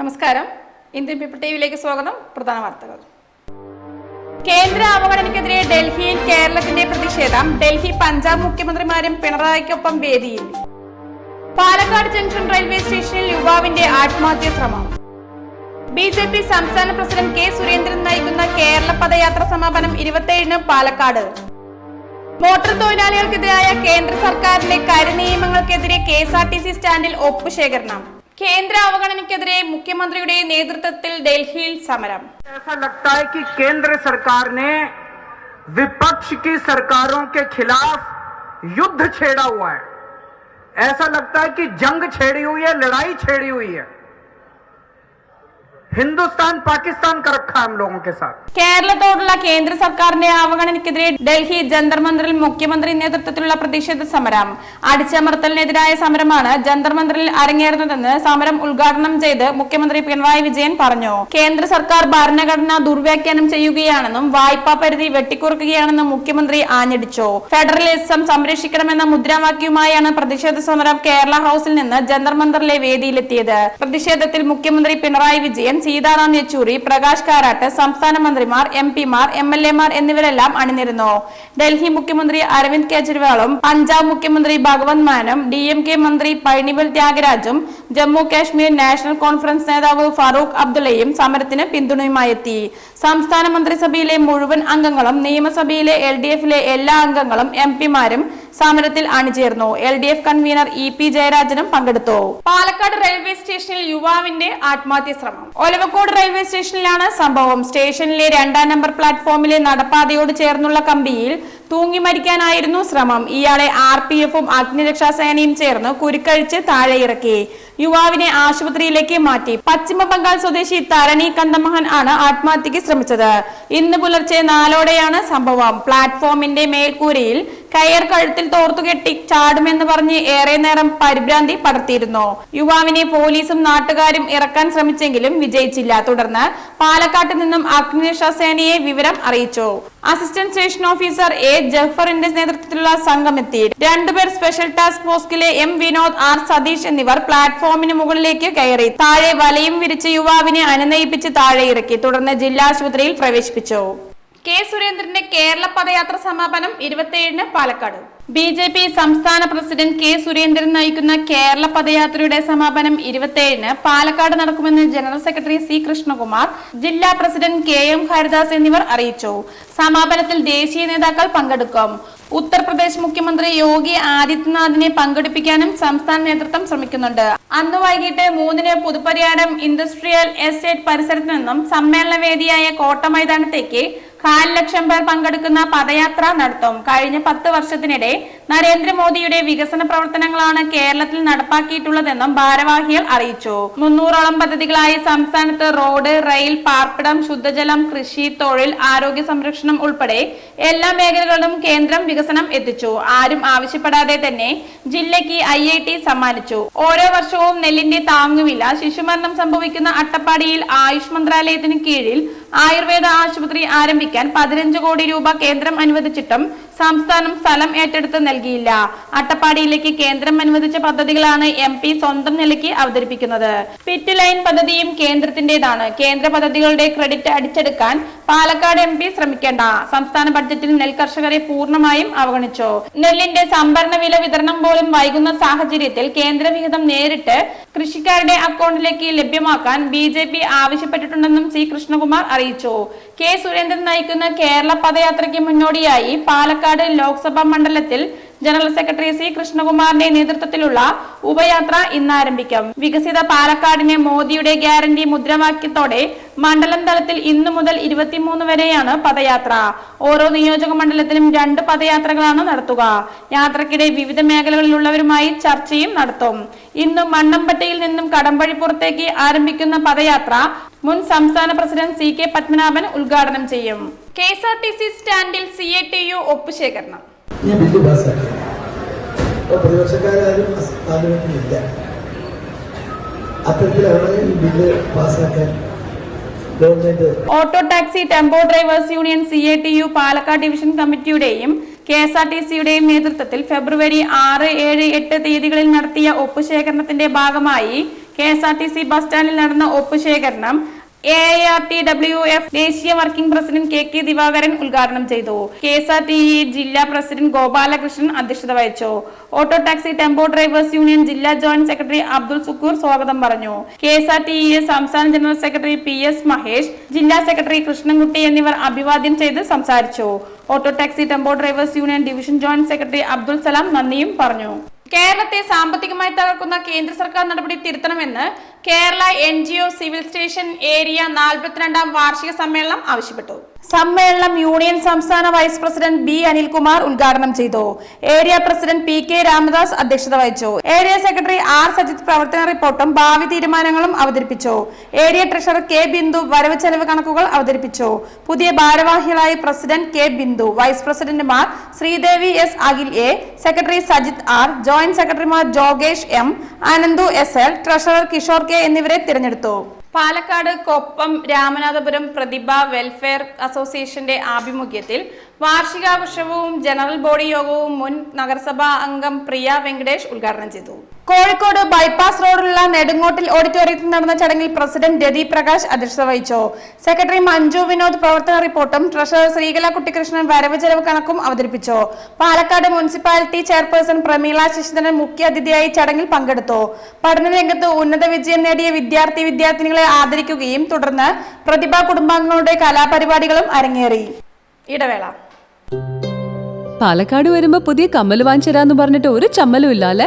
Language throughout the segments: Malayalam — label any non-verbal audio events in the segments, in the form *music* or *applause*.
നമസ്കാരം. ഇന്ത്യൻ പീപ്പിൾ ടിവിയിലേക്ക് സ്വാഗതം. പ്രധാന വാർത്തകൾ. കേന്ദ്ര അവഗണനയ്ക്കെതിരെ ഡൽഹിയിൽ കേരളത്തിന്റെ പ്രതിഷേധം. ഡൽഹി പഞ്ചാബ് മുഖ്യമന്ത്രിമാരും പിണറായിക്കൊപ്പം വേദിയിൽ. പാലക്കാട് ജംഗ്ഷൻ റെയിൽവേ സ്റ്റേഷനിൽ യുവാവിന്റെ ആത്മഹത്യാ ശ്രമം. ബി ജെ പി സംസ്ഥാന പ്രസിഡന്റ് കെ സുരേന്ദ്രൻ നയിക്കുന്ന കേരള പദയാത്ര സമാപനം ഇരുപത്തിയേഴിന് പാലക്കാട് മോട്ടോർ തൊഴിലാളികൾക്കെതിരായ കേന്ദ്ര സർക്കാരിന്റെ കരിനിയമങ്ങൾക്കെതിരെ K S R T C സ്റ്റാൻഡിൽ ഒപ്പുശേഖരണം കേന്ദ്ര അവഗണനയ്ക്കെതിരെ മുഖ്യമന്ത്രിയുടെ നേതൃത്വത്തിൽ ഡൽഹിയിൽ സമരം ऐसा लगता है कि केंद्र सरकार ने विपक्ष की सरकारों के खिलाफ युद्ध छेड़ा हुआ है ऐसा लगता है कि जंग छेड़ी हुई है लड़ाई छेड़ी हुई है ഹിന്ദുസ്ഥാൻ പാകിസ്ഥാൻ കേരളത്തോടുള്ള കേന്ദ്ര സർക്കാരിന്റെ അവഗണനയ്ക്കെതിരെ ഡൽഹി ജന്തർ മുഖ്യമന്ത്രി നേതൃത്വത്തിലുള്ള പ്രതിഷേധ സമരം. അടിച്ചമർത്തലിനെതിരായ സമരമാണ് ജന്തർ അരങ്ങേറുന്നതെന്ന് സമരം ഉദ്ഘാടനം ചെയ്ത് മുഖ്യമന്ത്രി പിണറായി വിജയൻ പറഞ്ഞു. കേന്ദ്ര സർക്കാർ ഭരണഘടന ദുർവ്യാഖ്യാനം ചെയ്യുകയാണെന്നും വായ്പാ പരിധി വെട്ടിക്കുറക്കുകയാണെന്നും മുഖ്യമന്ത്രി ആഞ്ഞടിച്ചു. ഫെഡറലിസം സംരക്ഷിക്കണമെന്ന മുദ്രാവാക്യവുമായാണ് പ്രതിഷേധ സമരം കേരള ഹൌസിൽ നിന്ന് ജന്തർ മന്ദറിലെ വേദിയിലെത്തിയത്. പ്രതിഷേധത്തിൽ മുഖ്യമന്ത്രി പിണറായി വിജയൻ സീതാറാം യെച്ചൂരി പ്രകാശ് കാരാട്ട് സംസ്ഥാന മന്ത്രിമാർ എം പിമാർ എം എൽ എമാർ എന്നിവരെല്ലാം അണിനിരുന്നു. ഡൽഹി മുഖ്യമന്ത്രി അരവിന്ദ് കെജ്രിവാളും പഞ്ചാബ് മുഖ്യമന്ത്രി ഭഗവത് മാനും ഡി എം കെ മന്ത്രി പഴനിവൽ ത്യാഗരാജും ജമ്മു കാശ്മീർ നാഷണൽ കോൺഫറൻസ് നേതാവ് ഫാറൂഖ് അബ്ദുള്ളയും സമരത്തിന് പിന്തുണയുമായി എത്തി സംസ്ഥാന മന്ത്രിസഭയിലെ മുഴുവൻ അംഗങ്ങളും നിയമസഭയിലെ എൽ ഡി എഫിലെ എല്ലാ അംഗങ്ങളും എം പിമാരും സമരത്തിൽ അണിചേർന്നു. L D F convener E P ജയരാജനും പങ്കെടുത്തു. പാലക്കാട് റെയിൽവേ സ്റ്റേഷനിൽ യുവാവിന്റെ ആത്മഹത്യ ശ്രമം ഒലവക്കോട് റെയിൽവേ സ്റ്റേഷനിലാണ് സംഭവം. സ്റ്റേഷനിലെ രണ്ടാം നമ്പർ പ്ലാറ്റ്ഫോമിലെ നടപ്പാതയോട് ചേർന്നുള്ള കമ്പിയിൽ തൂങ്ങി മരിക്കാനായിരുന്നു ശ്രമം. ഇയാളെ ആർ പി എഫും അഗ്നിരക്ഷാസേനയും ചേർന്ന് കുരുക്കഴിച്ച് താഴെ ഇറക്കി യുവാവിനെ ആശുപത്രിയിലേക്ക് മാറ്റി. പശ്ചിമ ബംഗാൾ സ്വദേശി തരണി കന്ദമഹൻ ആണ് ആത്മഹത്യക്ക് ശ്രമിച്ചത്. ഇന്ന് പുലർച്ചെ നാലോടെയാണ് സംഭവം. പ്ലാറ്റ്ഫോമിന്റെ മേൽക്കൂരയിൽ കയർ കഴുത്തിൽ തോർത്തുകെട്ടി ചാടുമെന്ന് പറഞ്ഞ് ഏറെ നേരം പരിഭ്രാന്തി പടർത്തിയിരുന്നു. യുവാവിനെ പോലീസും നാട്ടുകാരും ഇറക്കാൻ ശ്രമിച്ചെങ്കിലും വിജയിച്ചില്ല. തുടർന്ന് പാലക്കാട്ട് നിന്നും അഗ്നിരക്ഷാ സേനയെ വിവരം അറിയിച്ചു. അസിസ്റ്റന്റ് സ്റ്റേഷൻ ഓഫീസർ എ ജഫറിന്റെ നേതൃത്വത്തിലുള്ള സംഘം എത്തി രണ്ടുപേർ സ്പെഷ്യൽ ടാസ്ക് ഫോഴ്സിലെ എം വിനോദ് ആർ സതീഷ് എന്നിവർ പ്ലാറ്റ്ഫോമിന് മുകളിലേക്ക് കയറി. താഴെ വലയും വിരിച്ച് യുവാവിനെ അനുനയിപ്പിച്ച് താഴെ ഇറക്കി. തുടർന്ന് ജില്ലാ ആശുപത്രിയിൽ പ്രവേശിപ്പിച്ചു. കെ സുരേന്ദ്രന്റെ കേരള പദയാത്ര സമാപനം ഇരുപത്തിയേഴിന് പാലക്കാട്. ബി ജെ പി സംസ്ഥാന പ്രസിഡന്റ് കെ സുരേന്ദ്രൻ നയിക്കുന്ന കേരള പദയാത്രയുടെ സമാപനം ഇരുപത്തിയേഴിന് പാലക്കാട് നടക്കുമെന്ന് ജനറൽ സെക്രട്ടറി സി കൃഷ്ണകുമാർ ജില്ലാ പ്രസിഡന്റ് കെ എം ഹരിദാസ് എന്നിവർ അറിയിച്ചു. സമാപനത്തിൽ ദേശീയ നേതാക്കൾ പങ്കെടുക്കും. ഉത്തർപ്രദേശ് മുഖ്യമന്ത്രി യോഗി ആദിത്യനാഥിനെ പങ്കെടുപ്പിക്കാനും സംസ്ഥാന നേതൃത്വം ശ്രമിക്കുന്നുണ്ട്. അന്ന് വൈകിട്ട് മൂന്നിന് പുതുപ്പരിയാടം ഇൻഡസ്ട്രിയൽ എസ്റ്റേറ്റ് പരിസരത്ത് നിന്നും സമ്മേളന വേദിയായ കോട്ട മൈതാനത്തേക്ക് കാൽ ലക്ഷം പേർ പങ്കെടുക്കുന്ന പദയാത്ര നടത്തും. കഴിഞ്ഞ പത്ത് വർഷത്തിനിടെ നരേന്ദ്രമോദിയുടെ വികസന പ്രവർത്തനങ്ങളാണ് കേരളത്തിൽ നടപ്പാക്കിയിട്ടുള്ളതെന്നും ഭാരവാഹികൾ അറിയിച്ചു. മുന്നൂറോളം പദ്ധതികളായി സംസ്ഥാനത്ത് റോഡ് റെയിൽ പാർപ്പിടം ശുദ്ധജലം കൃഷി തൊഴിൽ ആരോഗ്യ സംരക്ഷണം ഉൾപ്പെടെ എല്ലാ മേഖലകളിലും കേന്ദ്രം വികസനം എത്തിച്ചു. ആരും ആവശ്യപ്പെടാതെ തന്നെ ജില്ലയ്ക്ക് ഐ ഐ ടി സമ്മാനിച്ചു. ഓരോ വർഷവും നെല്ലിന്റെ താങ്ങുവില ശിശുമരണം സംഭവിക്കുന്ന അട്ടപ്പാടിയിൽ ആയുഷ് മന്ത്രാലയത്തിന് കീഴിൽ ആയുർവേദ ആശുപത്രി ആരംഭിക്കാൻ പതിനഞ്ച് കോടി രൂപ കേന്ദ്രം അനുവദിച്ചിട്ടും സംസ്ഥാനം സ്ഥലം ഏറ്റെടുത്ത് നൽകിയില്ല. അട്ടപ്പാടിയിലേക്ക് കേന്ദ്രം അനുവദിച്ച പദ്ധതികളാണ് എം പി സ്വന്തം നിലയ്ക്ക് അവതരിപ്പിക്കുന്നത്. പിറ്റ് ലൈൻ പദ്ധതിയും കേന്ദ്രത്തിന്റേതാണ് കേന്ദ്ര പദ്ധതികളുടെ ക്രെഡിറ്റ് അടിച്ചെടുക്കാൻ പാലക്കാട് എം പി ശ്രമിക്കേണ്ട. സംസ്ഥാന ബഡ്ജറ്റിൽ നെൽ കർഷകരെ പൂർണമായും അവഗണിച്ചു. നെല്ലിന്റെ സംഭരണ വില വിതരണം പോലും വൈകുന്ന സാഹചര്യത്തിൽ കേന്ദ്ര വിഹിതം നേരിട്ട് കൃഷിക്കാരുടെ അക്കൗണ്ടിലേക്ക് ലഭ്യമാക്കാൻ ബി ജെ പി ആവശ്യപ്പെട്ടിട്ടുണ്ടെന്നും സി കൃഷ്ണകുമാർ അറിയിച്ചു. കെ സുരേന്ദ്രൻ നയിക്കുന്ന കേരള പദയാത്രയ്ക്ക് മുന്നോടിയായി പാലക്കാട് ലോക്സഭാ മണ്ഡലത്തിൽ ജനറൽ സെക്രട്ടറി സി കൃഷ്ണകുമാറിന്റെ നേതൃത്വത്തിലുള്ള ഉപയാത്ര ഇന്ന് ആരംഭിക്കും. വികസിത പാലക്കാടിനെ മോദിയുടെ ഗ്യാരണ്ടി മുദ്രാവാക്യത്തോടെ മണ്ഡലം തലത്തിൽ ഇന്നു മുതൽ ഇരുപത്തിമൂന്ന് വരെയാണ് പദയാത്ര. ഓരോ നിയോജക മണ്ഡലത്തിലും രണ്ട് പദയാത്രകളാണ് നടത്തുക. യാത്രക്കിടെ വിവിധ മേഖലകളിലുള്ളവരുമായി ചർച്ചയും നടത്തും. ഇന്ന് മണ്ണമ്പറ്റയിൽ നിന്നും കടമ്പഴിപ്പുറത്തേക്ക് ആരംഭിക്കുന്ന പദയാത്ര മുൻ സംസ്ഥാന പ്രസിഡന്റ് സി കെ പത്മനാഭൻ ഉദ്ഘാടനം ചെയ്യും. K S R T C സ്റ്റാൻഡിൽ സി എ ടി യു ഒപ്പുശേഖരണം. ഈ ബില്ല് പാസ്സാക്കി. പ്രതിപക്ഷക്കാരും പാർലമെന്റിലില്ല അത്തരത്തിലാണ് ഈ bill പാസ്സാക്കാൻ auto taxi tempo drivers union C A T U Palakkad division കമ്മിറ്റിയുടെയും K S R T സിയുടെയും നേതൃത്വത്തിൽ ഫെബ്രുവരി ആറ് ഏഴ് എട്ട് തീയതികളിൽ നടത്തിയ ഒപ്പുശേഖരണത്തിന്റെ ഭാഗമായി K S R T C bus സ്റ്റാൻഡിൽ നടന്ന ഒപ്പുശേഖരണം A R T W F ദേശീയ working president K K Divakaran ഉദ്ഘാടനം ചെയ്തു. K S R T E ജില്ലാ പ്രസിഡന്റ് ഗോപാലകൃഷ്ണൻ അധ്യക്ഷത വഹിച്ചു. Auto taxi tempo drivers union ജില്ലാ ജോയിന്റ് സെക്രട്ടറി അബ്ദുൾ സുക്കൂർ സ്വാഗതം പറഞ്ഞു. K S R T E സംസ്ഥാന general secretary P S Mahesh ജില്ലാ സെക്രട്ടറി കൃഷ്ണൻകുട്ടി എന്നിവർ അഭിവാദ്യം ചെയ്ത് സംസാരിച്ചു. Auto taxi tempo drivers union division joint secretary Abdul Salam നന്ദിയും പറഞ്ഞു. കേരളത്തെ സാമ്പത്തികമായി തകർക്കുന്ന കേന്ദ്ര സർക്കാർ നടപടി തിരുത്തണമെന്ന് Kerala N G O civil station area നാൽപ്പത്തിരണ്ടാം വാർഷിക സമ്മേളനം ആവശ്യപ്പെട്ടു. സമ്മേളനം യൂണിയൻ സംസ്ഥാന വൈസ് പ്രസിഡന്റ് ബി അനിൽകുമാർ ഉദ്ഘാടനം ചെയ്തു. Area president P K Ramadas അധ്യക്ഷത വഹിച്ചു. ഏരിയ സെക്രട്ടറി ആർ സജിത് പ്രവർത്തന റിപ്പോർട്ടും ഭാവി തീരുമാനങ്ങളും അവതരിപ്പിച്ചു. ഏരിയ ട്രഷറർ കെ ബിന്ദു വരവ് ചെലവ് കണക്കുകൾ അവതരിപ്പിച്ചു. പുതിയ ഭാരവാഹികളായി പ്രസിഡന്റ് കെ ബിന്ദു വൈസ് പ്രസിഡന്റുമാർ Sreedevi S Akhil A secretary Sajith R joint സെക്രട്ടറിമാർ ജോഗേഷ് M Anandu S L treasurer Kishore K എന്നിവരെ തിരഞ്ഞെടുത്തു. പാലക്കാട് കൊപ്പം രാമനാഥപുരം പ്രതിഭ വെൽഫെയർ അസോസിയേഷന്റെ ആഭിമുഖ്യത്തിൽ വാർഷികാഘോഷവും ജനറൽ ബോഡി യോഗവും മുൻ നഗരസഭാ അംഗം പ്രിയ വെങ്കടേഷ് ഉദ്ഘാടനം ചെയ്തു. കോഴിക്കോട് ബൈപ്പാസ് റോഡിലുള്ള നെടുങ്ങോട്ടിൽ ഓഡിറ്റോറിയത്തിൽ നടന്ന ചടങ്ങിൽ പ്രസിഡന്റ് രതി പ്രകാശ് അധ്യക്ഷത വഹിച്ചു. സെക്രട്ടറി മഞ്ജു വിനോദ് പ്രവർത്തന റിപ്പോർട്ടും ട്രഷറർ ശ്രീകല കുട്ടികൃഷ്ണൻ വരവ് ചെലവ് കണക്കും അവതരിപ്പിച്ചു. പാലക്കാട് മുനിസിപ്പാലിറ്റി ചെയർപേഴ്സൺ പ്രമീള ശശിധരൻ മുഖ്യ അതിഥിയായി ചടങ്ങിൽ പങ്കെടുത്തു. പഠന രംഗത്ത് ഉന്നത വിജയം നേടിയ വിദ്യാർത്ഥി വിദ്യാർത്ഥിനികളെ ആദരിക്കുകയും തുടർന്ന് പ്രതിഭാ കുടുംബാംഗങ്ങളുടെ കലാപരിപാടികളും അരങ്ങേറി. ഇടവേള. പാലക്കാട് വരുമ്പോ പുതിയ കമ്മൽ വാങ്ങിച്ചരാന്ന് പറഞ്ഞിട്ട് ഒരു ചമ്മലും ഇല്ല അല്ലെ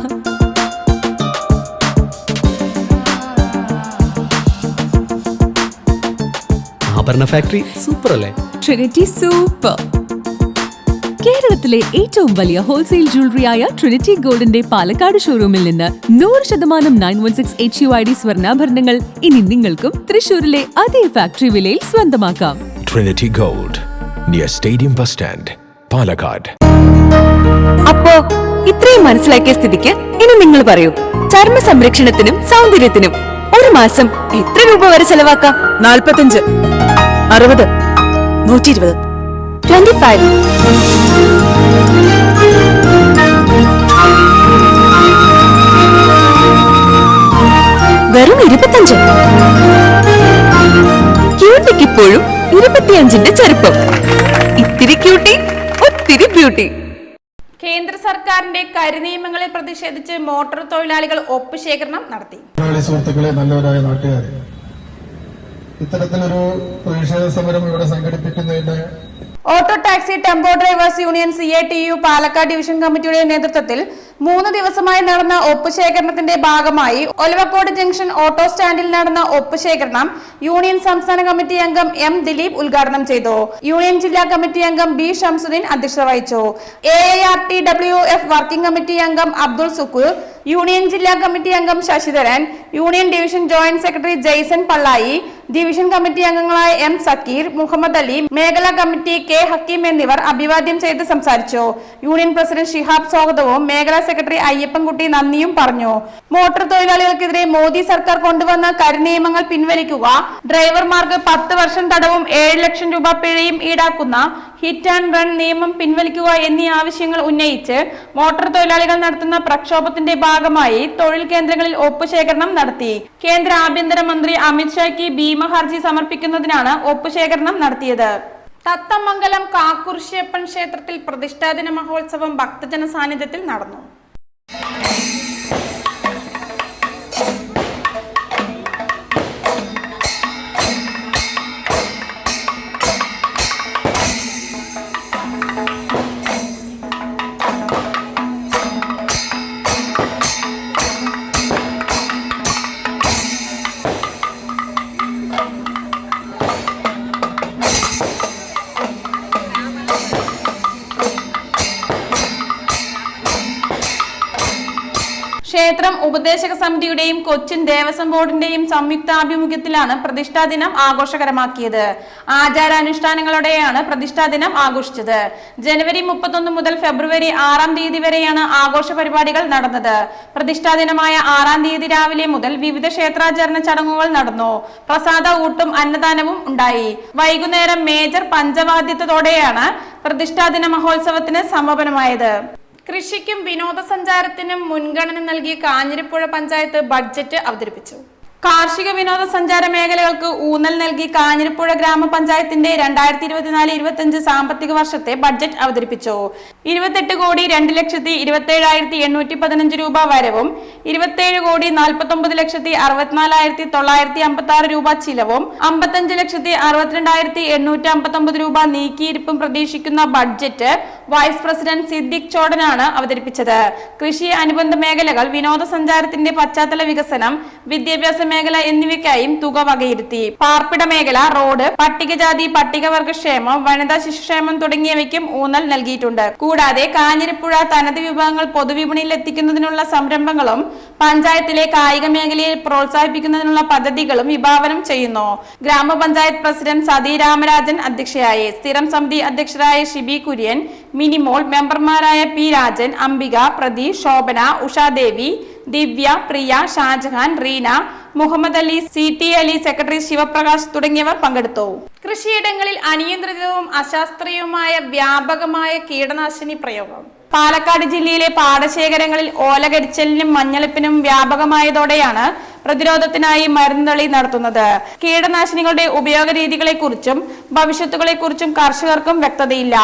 ആഭരണ ഫാക്ടറി സൂപ്പർ അല്ലേ? ട്രിനിറ്റി സൂപ്പർ കേരളത്തിലെ ഏറ്റവും വലിയ ഹോൾസെയിൽ ജ്വല്ലറിയായ ട്രിനിറ്റി ഗോൾഡിന്റെ പാലക്കാട് ഷോറൂമിൽ നിന്ന് നൂറ് ശതമാനം nine one six H U I D സ്വർണാഭരണങ്ങൾ ഇനി നിങ്ങൾക്കും തൃശൂരിലെ അതേ ഫാക്ടറി വിലയിൽ സ്വന്തമാക്കാം. Trinity gold near stadium bus stand Palakkad അപ്പോ ഇത്രയും മനസ്സിലാക്കിയ സ്ഥിതിക്ക് ഇനി നിങ്ങൾ പറയൂ ചർമ്മ സംരക്ഷണത്തിനും സൗന്ദര്യത്തിനും ഒരു മാസം എത്ര രൂപ വരെ ചെലവാക്കാം? നാൽപ്പത്തഞ്ച് അറുപത് നൂറ്റി ഇരുപത് ട്വന്റി ഫൈവ് വെറും ഇരുപത്തഞ്ച്. ക്യൂട്ടിക്ക് ഇപ്പോഴും ഇരുപത്തിയഞ്ചിന്റെ ചെറുപ്പം ഇത്തിരി ക്യൂട്ടി ഒത്തിരി ബ്യൂട്ടി. കേന്ദ്ര സർക്കാരിന്റെ കരിനിയമങ്ങളിൽ പ്രതിഷേധിച്ച് മോട്ടോർ തൊഴിലാളികൾ ഒപ്പ് ശേഖരണം നടത്തി സുഹൃത്തുക്കളെ നല്ലവരായ നാട്ടുകാരെ ഇത്തരത്തിലൊരു പ്രതിഷേധ സമരം ഇവിടെ സംഘടിപ്പിക്കുന്നതിന് auto taxi tempo drivers union C A T U Palakkad division കമ്മിറ്റിയുടെ നേതൃത്വത്തിൽ മൂന്ന് ദിവസമായി നടന്ന ഒപ്പുശേഖരണത്തിന്റെ ഭാഗമായി ഒലവക്കോട് ജംഗ്ഷൻ ഓട്ടോ സ്റ്റാൻഡിൽ നടന്ന ഒപ്പുശേഖരണം യൂണിയൻ സംസ്ഥാന കമ്മിറ്റി അംഗം എം ദിലീപ് ഉദ്ഘാടനം ചെയ്തു. യൂണിയൻ ജില്ലാ കമ്മിറ്റി അംഗം ബി ഷംസുദ്ദീൻ അധ്യക്ഷത വഹിച്ചു. A R T W F working committee അംഗം അബ്ദുൾ സുക്കൂർ യൂണിയൻ ജില്ലാ കമ്മിറ്റി അംഗം Sasidharan union division joint secretary Jaison Pallayi division committee അംഗങ്ങളായ എം സക്കീർ മുഹമ്മദ് അലി മേഖലാ കമ്മിറ്റി കെ ഹക്കീം എന്നിവർ അഭിവാദ്യം ചെയ്ത് സംസാരിച്ചു. യൂണിയൻ പ്രസിഡന്റ് ഷിഹാബ് സ്വാഗതവും മേഖലാ സെക്രട്ടറി അയ്യപ്പൻകുട്ടി നന്ദിയും പറഞ്ഞു. മോട്ടോർ തൊഴിലാളികൾക്കെതിരെ മോദി സർക്കാർ കൊണ്ടുവന്ന കരിനിയമങ്ങൾ പിൻവലിക്കുക ഡ്രൈവർമാർക്ക് പത്ത് വർഷം തടവും ഏഴ് ലക്ഷം രൂപ പിഴയും ഈടാക്കുന്ന ഹിറ്റ് ആൻഡ് റൺ നിയമം പിൻവലിക്കുക എന്നീ ആവശ്യങ്ങൾ ഉന്നയിച്ച് മോട്ടോർ തൊഴിലാളികൾ നടത്തുന്ന പ്രക്ഷോഭത്തിന്റെ ഭാഗമായി തൊഴിൽ കേന്ദ്രങ്ങളിൽ ഒപ്പുശേഖരണം നടത്തി. കേന്ദ്ര ആഭ്യന്തരമന്ത്രി അമിത്ഷായ്ക്ക് ഭീമ ഹർജി സമർപ്പിക്കുന്നതിനാണ് ഒപ്പുശേഖരണം നടത്തിയത്. തത്തമംഗലം കാക്കുറിശ്യപ്പൻ ക്ഷേത്രത്തിൽ പ്രതിഷ്ഠാദിന മഹോത്സവം ഭക്തജന സാന്നിധ്യത്തിൽ നടന്നു. Thank *laughs* you. ക്ഷേത്രം ഉപദേശക സമിതിയുടെയും കൊച്ചിൻ ദേവസ്വം ബോർഡിന്റെയും സംയുക്താഭിമുഖ്യത്തിലാണ് പ്രതിഷ്ഠാ ദിനം ആഘോഷകരമാക്കിയത്. ആചാരാനുഷ്ഠാനങ്ങളോടെയാണ് പ്രതിഷ്ഠാ ദിനം ആഘോഷിച്ചത്. ജനുവരി മുപ്പത്തൊന്ന് മുതൽ ഫെബ്രുവരി ആറാം തീയതി വരെയാണ് ആഘോഷ പരിപാടികൾ നടന്നത്. പ്രതിഷ്ഠാ ദിനമായ ആറാം തീയതി രാവിലെ മുതൽ വിവിധ ക്ഷേത്രാചരണ ചടങ്ങുകൾ നടന്നു. പ്രസാദ ഊട്ടും അന്നദാനവും ഉണ്ടായി. വൈകുന്നേരം മേജർ പഞ്ചവാദ്യത്തോടെയാണ് പ്രതിഷ്ഠാ ദിന മഹോത്സവത്തിന് സമാപനമായത്. കൃഷിക്കും വിനോദസഞ്ചാരത്തിനും മുൻഗണന നൽകി കാഞ്ഞിരപ്പുഴ പഞ്ചായത്ത് ബഡ്ജറ്റ് അവതരിപ്പിച്ചു. കാർഷിക വിനോദസഞ്ചാര മേഖലകൾക്ക് ഊന്നൽ നൽകി കാഞ്ഞിരപ്പുഴ ഗ്രാമപഞ്ചായത്തിന്റെ രണ്ടായിരത്തി ഇരുപത്തിനാല് ഇരുപത്തിയഞ്ച് സാമ്പത്തിക വർഷത്തെ ബഡ്ജറ്റ് അവതരിപ്പിച്ചു. ഇരുപത്തെട്ട് കോടി രണ്ട് ലക്ഷത്തി ഇരുപത്തേഴായിരത്തി എണ്ണൂറ്റി പതിനഞ്ച് രൂപ വരവും ഇരുപത്തേഴ് കോടി നാൽപ്പത്തി ഒമ്പത് ലക്ഷത്തി അറുപത്തിനാലായിരത്തി തൊള്ളായിരത്തി അമ്പത്തി ആറ് രൂപ ചിലവും അമ്പത്തഞ്ച് ലക്ഷത്തി അറുപത്തിരണ്ടായിരത്തി എണ്ണൂറ്റി അമ്പത്തി ഒമ്പത് രൂപ നീക്കിയിരിപ്പും പ്രതീക്ഷിക്കുന്ന ബഡ്ജറ്റ് വൈസ് പ്രസിഡന്റ് സിദ്ദിഖ് ചോടനാണ് അവതരിപ്പിച്ചത്. കൃഷി അനുബന്ധ മേഖലകൾ വിനോദസഞ്ചാരത്തിന്റെ പശ്ചാത്തല വികസനം വിദ്യാഭ്യാസ മേഖല എന്നിവയ്ക്കായും തുക വകയിരുത്തി. പാർപ്പിട മേഖല റോഡ് പട്ടികജാതി പട്ടികവർഗ ക്ഷേമം വനിതാ ശിശുക്ഷേമം തുടങ്ങിയവയ്ക്കും ഊന്നൽ നൽകിയിട്ടുണ്ട്. കൂടാതെ കാഞ്ഞിരപ്പുഴ തനത് വിഭവങ്ങൾ പൊതുവിപണിയിൽ എത്തിക്കുന്നതിനുള്ള സംരംഭങ്ങളും പഞ്ചായത്തിലെ കായിക മേഖലയെ പ്രോത്സാഹിപ്പിക്കുന്നതിനുള്ള പദ്ധതികളും വിഭാവനം ചെയ്യുന്നു. ഗ്രാമപഞ്ചായത്ത് പ്രസിഡന്റ് സതി രാമരാജൻ അധ്യക്ഷയായി സ്ഥിരം സമിതി അധ്യക്ഷരായ ഷിബി കുര്യൻ മിനിമോൾ മെമ്പർമാരായ പി രാജൻ അംബിക പ്രതി Shobhana Ushadevi Divya Priya Shajahan Reena Muhammad Ali C T Ali secretary Sivaprakash തുടങ്ങിയവർ പങ്കെടുത്തു. കൃഷിയിടങ്ങളിൽ അനിയന്ത്രിതവും അശാസ്ത്രീയവുമായ വ്യാപകമായ കീടനാശിനി പ്രയോഗം. പാലക്കാട് ജില്ലയിലെ പാടശേഖരങ്ങളിൽ ഓലകരിച്ചലിനും മഞ്ഞളിപ്പിനും വ്യാപകമായതോടെയാണ് പ്രതിരോധത്തിനായി മരുന്നുതളി നടത്തുന്നത്. കീടനാശിനികളുടെ ഉപയോഗ രീതികളെക്കുറിച്ചും ഭവിഷ്യത്തുകളെക്കുറിച്ചും കർഷകർക്കും വ്യക്തതയില്ല.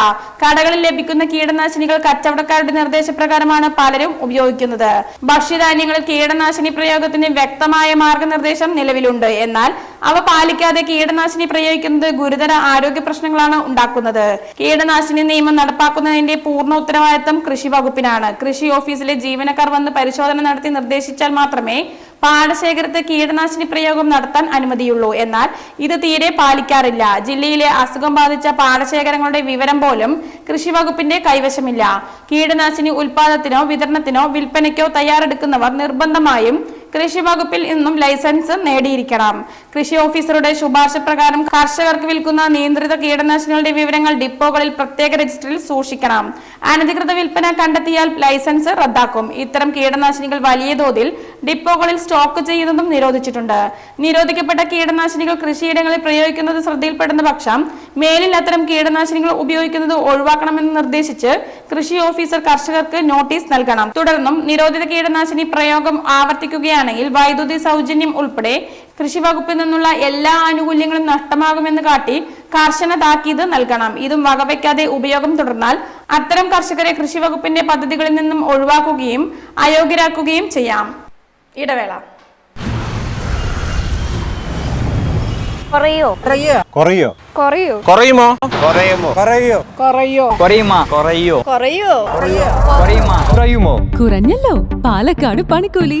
കടകളിൽ ലഭിക്കുന്ന കീടനാശിനികൾ കച്ചവടക്കാരുടെ നിർദ്ദേശപ്രകാരമാണ് പലരും ഉപയോഗിക്കുന്നത്. ഭക്ഷ്യധാന്യങ്ങളിൽ കീടനാശിനി പ്രയോഗത്തിന് വ്യക്തമായ മാർഗനിർദ്ദേശം നിലവിലുണ്ട്. എന്നാൽ അവ പാലിക്കാതെ കീടനാശിനി പ്രയോഗിക്കുന്നത് ഗുരുതര ആരോഗ്യ പ്രശ്നങ്ങളാണ് ഉണ്ടാക്കുന്നത്. കീടനാശിനി നിയമം നടപ്പാക്കുന്നതിന്റെ പൂർണ ഉത്തരവാദിത്തം കൃഷി വകുപ്പിനാണ് കൃഷി ഓഫീസിലെ ജീവനക്കാർ വന്ന് പരിശോധന നടത്തി നിർദ്ദേശിച്ചാൽ മാത്രമേ പാടശേഖരത്ത് കീടനാശിനി പ്രയോഗം നടത്താൻ അനുമതിയുള്ളൂ. എന്നാൽ ഇത് തീരെ പാലിക്കാറില്ല. ജില്ലയിലെ അസുഖം ബാധിച്ച പാടശേഖരങ്ങളുടെ വിവരം പോലും കൃഷി വകുപ്പിന്റെ കൈവശമില്ല. കീടനാശിനി ഉൽപാദനത്തിനോ വിതരണത്തിനോ വിൽപ്പനയ്ക്കോ തയ്യാറെടുക്കുന്നവർ നിർബന്ധമായും കൃഷി വകുപ്പിൽ നിന്നും ലൈസൻസ് നേടിയിരിക്കണം. കൃഷി ഓഫീസറുടെ ശുപാർശ പ്രകാരം കർഷകർക്ക് വിൽക്കുന്ന നിയന്ത്രിത കീടനാശിനികളുടെ വിവരങ്ങൾ ഡിപ്പോകളിൽ പ്രത്യേക രജിസ്റ്ററിൽ സൂക്ഷിക്കണം. അനധികൃത വിൽപ്പന കണ്ടെത്തിയാൽ ലൈസൻസ് റദ്ദാക്കും. ഇത്തരം കീടനാശിനികൾ വലിയ തോതിൽ ഡിപ്പോകളിൽ സ്റ്റോക്ക് ചെയ്യുന്നതും നിരോധിച്ചിട്ടുണ്ട്. നിരോധിക്കപ്പെട്ട കീടനാശിനികൾ കൃഷിയിടങ്ങളിൽ പ്രയോഗിക്കുന്നത് ശ്രദ്ധയിൽപ്പെടുന്ന പക്ഷം മേലിൽ അത്തരം കീടനാശിനികൾ ഉപയോഗിക്കുന്നത് ഒഴിവാക്കണമെന്ന് നിർദ്ദേശിച്ച് കൃഷി ഓഫീസർ കർഷകർക്ക് നോട്ടീസ് നൽകണം. തുടർന്നും നിരോധിത കീടനാശിനി പ്രയോഗം ആവർത്തിക്കുകയാണെങ്കിൽ വൈദ്യുതി സൗജന്യം ഉൾപ്പെടെ കൃഷി വകുപ്പിൽ നിന്നുള്ള എല്ലാ ആനുകൂല്യങ്ങളും നഷ്ടമാകുമെന്ന് കാട്ടി കർശന താക്കീത് നൽകണം. ഇതും വകവയ്ക്കാതെ ഉപയോഗം തുടർന്നാൽ അത്തരം കർഷകരെ കൃഷി വകുപ്പിന്റെ പദ്ധതികളിൽ നിന്നും ഒഴിവാക്കുകയും അയോഗ്യരാക്കുകയും ചെയ്യാം. ഇടവേള. കുറയോ? കുറയോ? കുറയോ? കുറയുമോ? കുറയുമോ? കുറയോ? കുറയോ? കുറയുമോ? കുറയോ? കുറയോ? കുറയുമോ? കുറയുമോ? കുറഞ്ഞല്ലോ. പാലക്കാട് പണിക്കൂലി.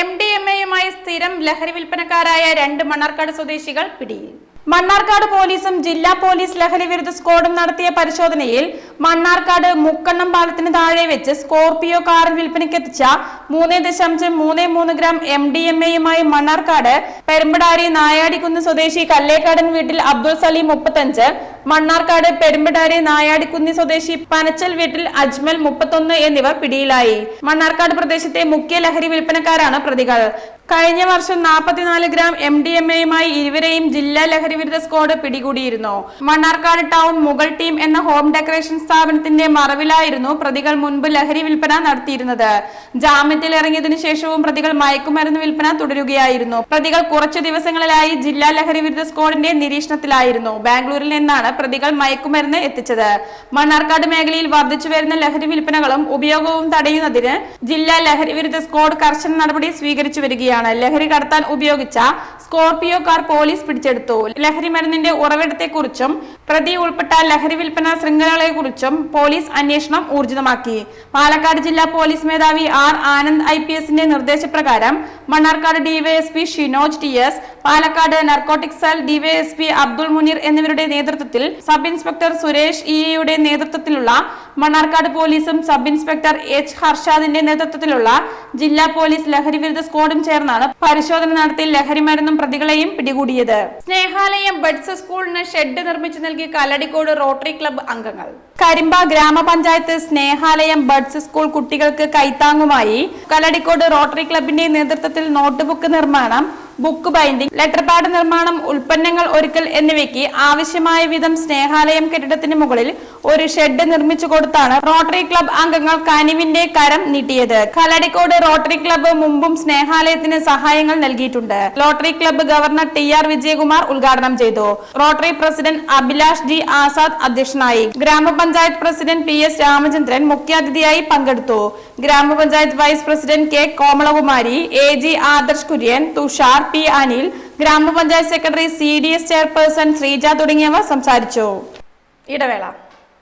M D M എയുമായി സ്ഥിരം ലഹരി വിൽപ്പനക്കാരായ രണ്ട് മണ്ണാർക്കാട് സ്വദേശികൾ പിടിയിൽ. മണ്ണാർക്കാട് പോലീസും ജില്ലാ പോലീസ് ലഹരി വിരുദ്ധ സ്ക്വാഡും നടത്തിയ പരിശോധനയിൽ മണ്ണാർക്കാട് മുക്കണ്ണം പാലത്തിന് താഴെ വെച്ച് സ്കോർപിയോ കാറിൽ വിൽപ്പനയ്ക്കെത്തിച്ച മൂന്ന് ദശാംശം മൂന്ന് മൂന്ന് ഗ്രാം എം ഡി എം എയുമായി മണ്ണാർക്കാട് പെരുമ്പടാരി നായാടിക്കുന്ന് സ്വദേശി കല്ലേക്കാടൻ വീട്ടിൽ അബ്ദുൾ സലീം മുപ്പത്തഞ്ച് മണ്ണാർക്കാട് പെരുമ്പടാരി നായാടിക്കുന്നി സ്വദേശി പനച്ചൽ വീട്ടിൽ അജ്മൽ മുപ്പത്തൊന്ന് എന്നിവർ പിടിയിലായി. മണ്ണാർക്കാട് പ്രദേശത്തെ മുഖ്യ ലഹരി വിൽപ്പനക്കാരാണ് പ്രതികൾ. കഴിഞ്ഞ വർഷം നാൽപ്പത്തിനാല് ഗ്രാം എം ഡി എം എയുമായി ഇരുവരെയും ജില്ലാ ലഹരി വിരുദ്ധ സ്ക്വാഡ് പിടികൂടിയിരുന്നു. മണ്ണാർക്കാട് ടൗൺ മുഗൾ ടീം എന്ന ഹോം ഡെക്കറേഷൻ സ്ഥാപനത്തിന്റെ മറവിലായിരുന്നു പ്രതികൾ മുൻപ് ലഹരി വിൽപ്പന നടത്തിയിരുന്നത്. ജാമ്യത്തിൽ ഇറങ്ങിയതിനു ശേഷവും പ്രതികൾ മയക്കുമരുന്ന് വിൽപ്പന തുടരുകയായിരുന്നു. പ്രതികൾ കുറച്ചു ദിവസങ്ങളിലായി ജില്ലാ ലഹരി വിരുദ്ധ സ്ക്വാഡിന്റെ നിരീക്ഷണത്തിലായിരുന്നു. ബാംഗ്ലൂരിൽ നിന്നാണ് പ്രതികൾ മയക്കുമരുന്ന് എത്തിച്ചത്. മണ്ണാർക്കാട് മേഖലയിൽ വർദ്ധിച്ചു വരുന്ന ലഹരി വിൽപ്പനകളും ഉപയോഗവും തടയുന്നതിന് ജില്ലാ ലഹരി വിരുദ്ധ സ്ക്വാഡ് കർശന നടപടി സ്വീകരിച്ചു വരികയാണ്. ലഹരി കടത്താൻ ഉപയോഗിച്ച സ്കോർപിയോ കാർ പോലീസ് പിടിച്ചെടുത്തു. ലഹരിമരുന്നിന്റെ ഉറവിടത്തെക്കുറിച്ചും പ്രതി ഉൾപ്പെട്ട ലഹരി വിൽപ്പന ശൃംഖലകളെക്കുറിച്ചും പോലീസ് അന്വേഷണം ഊർജിതമാക്കി. പാലക്കാട് ജില്ലാ പോലീസ് മേധാവി ആർ ആനന്ദ് ഐ പി എസിന്റെ നിർദ്ദേശപ്രകാരം Mannarkkad DYSP Shinoj T S Palakkad narcotic cell DYSP Abdul Muneer എന്നിവരുടെ നേതൃത്വത്തിൽ സബ് ഇൻസ്പെക്ടർ സുരേഷ് ഇയുടെ നേതൃത്വത്തിലുള്ള മണ്ണാർക്കാട് പോലീസും സബ് ഇൻസ്പെക്ടർ എച്ച് ഹർഷാദിന്റെ നേതൃത്വത്തിലുള്ള ജില്ലാ പോലീസ് ലഹരി വിരുദ്ധ സ്ക്വാഡും ചേർന്നാണ് പരിശോധന നടത്തി ലഹരി മരുന്നും പ്രതികളെയും പിടികൂടിയത്. സ്നേഹാലയം ബഡ്സ് സ്കൂളിന് ഷെഡ് നിർമ്മിച്ചു നൽകി കല്ലടിക്കോട് റോട്ടറി ക്ലബ് അംഗങ്ങൾ. കരിമ്പ ഗ്രാമപഞ്ചായത്ത് സ്നേഹാലയം ബഡ്സ് സ്കൂൾ കുട്ടികൾക്ക് കൈത്താങ്ങുമായി കല്ലടിക്കോട് റോട്ടറി ക്ലബിന്റെ നേതൃത്വത്തിൽ നോട്ട് ബുക്ക് നിർമ്മാണം ബുക്ക് ബൈൻഡിംഗ് ലെറ്റർ പാഡ് നിർമ്മാണം ഉൽപ്പന്നങ്ങൾ ഒരുക്കൽ എന്നിവയ്ക്ക് ആവശ്യമായ വിധം സ്നേഹാലയം കെട്ടിടത്തിന് മുകളിൽ ഒരു ഷെഡ് നിർമ്മിച്ചു കൊടുത്താണ് റോട്ടറി ക്ലബ് അംഗങ്ങൾ കനിവിന്റെ കരം നീട്ടിയത്. കലടിക്കോട് റോട്ടറി ക്ലബ് മുമ്പും സ്നേഹാലയത്തിന് സഹായങ്ങൾ നൽകിയിട്ടുണ്ട്. Lottery club governor T R Vijayakumar ഉദ്ഘാടനം ചെയ്തു. Rotary president Abhilash G Azad അധ്യക്ഷനായി. ഗ്രാമപഞ്ചായത്ത് പ്രസിഡന്റ് പി എസ് രാമചന്ദ്രൻ മുഖ്യാതിഥിയായി പങ്കെടുത്തു. ഗ്രാമപഞ്ചായത്ത് vice president K Komalakumari A G Adarsh Kurian Thushar P Anil ഗ്രാമപഞ്ചായത്ത് secretary C D S chairperson Sreeja തുടങ്ങിയവർ സംസാരിച്ചു. ഇടവേള.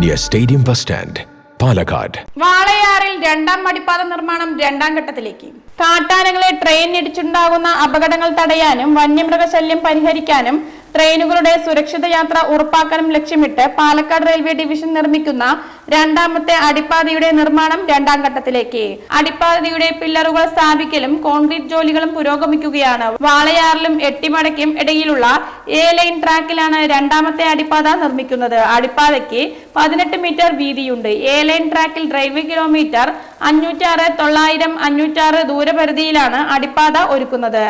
near stadium bus stand Palakkad വാളയാറിൽ രണ്ടാം മടിപ്പാത നിർമ്മാണം രണ്ടാം ഘട്ടത്തിലേക്ക്. കാട്ടാനകളെ ട്രെയിൻ ഇടിച്ചുണ്ടാകുന്ന അപകടങ്ങൾ തടയാനും വന്യമൃഗശല്യം പരിഹരിക്കാനും ട്രെയിനുകളുടെ സുരക്ഷിത യാത്ര ഉറപ്പാക്കാനും ലക്ഷ്യമിട്ട് പാലക്കാട് റെയിൽവേ ഡിവിഷൻ നിർമ്മിക്കുന്ന രണ്ടാമത്തെ അടിപ്പാതയുടെ നിർമ്മാണം രണ്ടാം ഘട്ടത്തിലേക്ക്. അടിപ്പാതയുടെ പില്ലറുകൾ സ്ഥാപിക്കലും കോൺക്രീറ്റ് ജോലികളും പുരോഗമിക്കുകയാണ്. വാളയാറിലും എട്ടിമടയ്ക്കും ഇടയിലുള്ള എ ലൈൻ ട്രാക്കിലാണ് രണ്ടാമത്തെ അടിപ്പാത നിർമ്മിക്കുന്നത്. അടിപ്പാതയ്ക്ക് പതിനെട്ട് മീറ്റർ വീതിയുണ്ട്. എ ലൈൻ ട്രാക്കിൽ ഡ്രൈവ് കിലോമീറ്റർ അഞ്ഞൂറ്റാറ് തൊള്ളായിരം അഞ്ഞൂറ്റാറ് ദൂരപരിധിയിലാണ് അടിപ്പാത ഒരുക്കുന്നത്.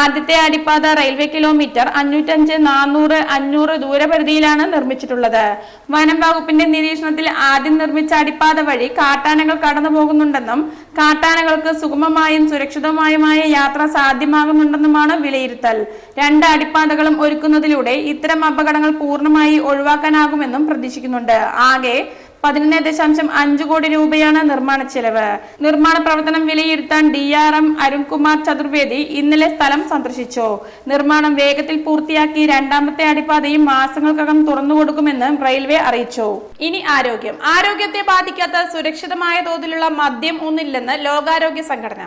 ആദ്യത്തെ അടിപ്പാത റെയിൽവേ കിലോമീറ്റർ അഞ്ഞൂറ്റഞ്ച് നാനൂറ് അഞ്ഞൂറ് ദൂരപരിധിയിലാണ് നിർമ്മിച്ചിട്ടുള്ളത്. വനം വകുപ്പിന്റെ നിരീക്ഷണത്തിൽ ആദ്യം നിർമ്മിച്ച അടിപ്പാത വഴി കാട്ടാനകൾ കടന്നു പോകുന്നുണ്ടെന്നും കാട്ടാനകൾക്ക് സുഗമമായും സുരക്ഷിതമായുമായ യാത്ര സാധ്യമാകുന്നുണ്ടെന്നുമാണ് വിലയിരുത്തൽ. രണ്ട് അടിപ്പാതകളും ഒരുക്കുന്നതിലൂടെ ഇത്തരം അപകടങ്ങൾ പൂർണമായി ഒഴിവാക്കാനാകുമെന്നും പ്രതീക്ഷിക്കുന്നുണ്ട്. ആകെ പതിനൊന്ന് ദശാംശം അഞ്ച് കോടി രൂപയാണ് നിർമ്മാണ ചെലവ്. നിർമ്മാണ പ്രവർത്തനം വിലയിരുത്താൻ D R M Arunkumar Chaturvedi ഇന്നലെ സ്ഥലം സന്ദർശിച്ചു. നിർമ്മാണം വേഗത്തിൽ പൂർത്തിയാക്കി രണ്ടാമത്തെ അടിപ്പാതയും മാസങ്ങൾക്കകം തുറന്നു കൊടുക്കുമെന്ന് റെയിൽവേ അറിയിച്ചു. ഇനി ആരോഗ്യം. ആരോഗ്യത്തെ ബാധിക്കാത്ത സുരക്ഷിതമായ തോതിലുള്ള മദ്യം ഒന്നില്ലെന്ന് ലോകാരോഗ്യ സംഘടന.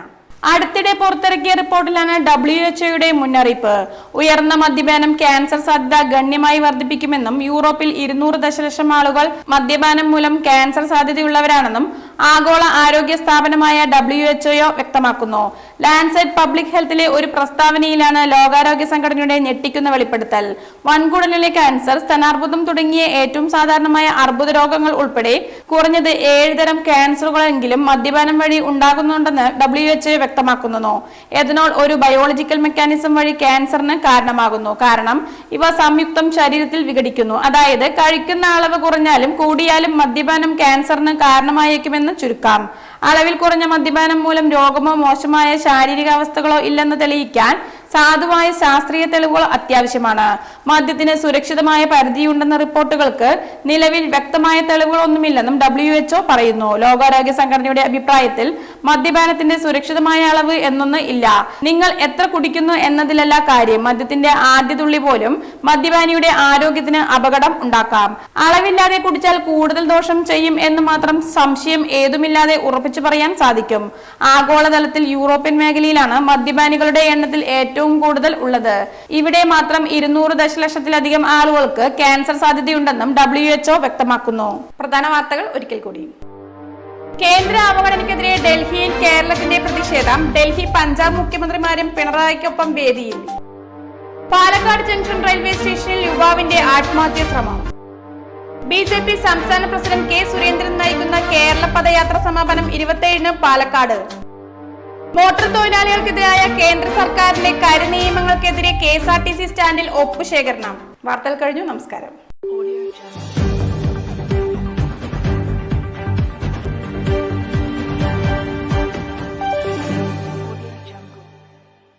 അടുത്തിടെ പുറത്തിറക്കിയ റിപ്പോർട്ടിലാണ് ഡബ്ല്യു എച്ച്ഒയുടെ മുന്നറിയിപ്പ്. ഉയർന്ന മദ്യപാനം ക്യാൻസർ സാധ്യത ഗണ്യമായി വർദ്ധിപ്പിക്കുമെന്നും യൂറോപ്പിൽ ഇരുന്നൂറ് ദശലക്ഷം ആളുകൾ മദ്യപാനം മൂലം ക്യാൻസർ സാധ്യതയുള്ളവരാണെന്നും ആഗോള ആരോഗ്യ സ്ഥാപനമായ ഡബ്ല്യു എച്ച്ഒ വ്യക്തമാക്കുന്നു. ലാൻസെറ്റ് പബ്ലിക് ഹെൽത്തിലെ ഒരു പ്രസ്താവനയിലാണ് ലോകാരോഗ്യ സംഘടനയുടെ ഞെട്ടിക്കുന്ന വെളിപ്പെടുത്തൽ. വൻകുടലിലെ ക്യാൻസർ സ്തനാർബുദം തുടങ്ങിയ ഏറ്റവും സാധാരണമായ അർബുദ രോഗങ്ങൾ ഉൾപ്പെടെ കുറഞ്ഞത് ഏഴ് തരം ക്യാൻസറുകളെങ്കിലും മദ്യപാനം വഴി ഉണ്ടാകുന്നുണ്ടെന്ന് ഡബ്ല്യു എച്ച്ഒ വ്യക്തമാക്കുന്നു. എഥനോൾ ഒരു ബയോളജിക്കൽ മെക്കാനിസം വഴി ക്യാൻസറിന് കാരണമാകുന്നു. കാരണം ഇവ സംയുക്തം ശരീരത്തിൽ വിഘടിക്കുന്നു. അതായത് കഴിക്കുന്ന അളവ് കുറഞ്ഞാലും കൂടിയാലും മദ്യപാനം ക്യാൻസറിന് കാരണമായേക്കുമെന്ന് ചുരുക്കാം. അളവിൽ കുറഞ്ഞ മദ്യപാനം മൂലം രോഗമോ മോശമായ ശാരീരികാവസ്ഥകളോ ഇല്ലെന്ന് തെളിയിക്കാൻ സാധുവായ ശാസ്ത്രീയ തെളിവുകൾ അത്യാവശ്യമാണ്. മദ്യത്തിന് സുരക്ഷിതമായ പരിധിയുണ്ടെന്ന റിപ്പോർട്ടുകൾക്ക് നിലവിൽ വ്യക്തമായ തെളിവുകളൊന്നുമില്ലെന്നും ഡബ്ല്യു എച്ച്ഒ പറയുന്നു. ലോകാരോഗ്യ സംഘടനയുടെ അഭിപ്രായത്തിൽ മദ്യപാനത്തിന്റെ സുരക്ഷിതമായ അളവ് എന്നൊന്ന് ഇല്ല. നിങ്ങൾ എത്ര കുടിക്കുന്നു എന്നതിലല്ല കാര്യം. മദ്യത്തിന്റെ ആദ്യ തുള്ളി പോലും മദ്യപാനിയുടെ ആരോഗ്യത്തിന് അപകടം ഉണ്ടാക്കാം. അളവില്ലാതെ കുടിച്ചാൽ കൂടുതൽ ദോഷം ചെയ്യും എന്ന് മാത്രം സംശയം ഏതുമില്ലാതെ ഉറപ്പിച്ചു പറയാൻ സാധിക്കും. ആഗോളതലത്തിൽ യൂറോപ്യൻ മേഖലയിലാണ് മദ്യപാനികളുടെ എണ്ണത്തിൽ ഏറ്റവും കൂടുതൽ ഉള്ളത്. ഇവിടെ മാത്രം ഇരുന്നൂറ് ദശലക്ഷത്തിലധികം ആളുകൾക്ക് ക്യാൻസർ സാധ്യതയുണ്ടെന്നും ഡബ്ല്യു എച്ച്ഒ വ്യക്തമാക്കുന്നു. പ്രധാന വാർത്തകൾ ഒരിക്കൽ കൂടി. കേന്ദ്ര അവഗണനയ്ക്കെതിരെ ഡൽഹിയിൽ കേരളത്തിന്റെ പ്രതിഷേധം. ഡൽഹി പഞ്ചാബ് മുഖ്യമന്ത്രിമാരും പിണറായിക്കൊപ്പം വേദിയിൽ. പാലക്കാട് ജംഗ്ഷൻ റെയിൽവേ സ്റ്റേഷനിൽ യുവാവിന്റെ ആത്മഹത്യ ശ്രമം. ബി ജെ പി സംസ്ഥാന പ്രസിഡന്റ് കെ സുരേന്ദ്രൻ നയിക്കുന്ന കേരള പദയാത്ര സമാപനം ഇരുപത്തിയേഴിന് പാലക്കാട്. മോട്ടോർ തൊഴിലാളികൾക്കെതിരായ കേന്ദ്ര സർക്കാരിന്റെ കരിനിയമങ്ങൾക്കെതിരെ K S R T C സ്റ്റാൻഡിൽ ഒപ്പുശേഖരണം. വാർത്തകൾ കഴിഞ്ഞു. നമസ്കാരം.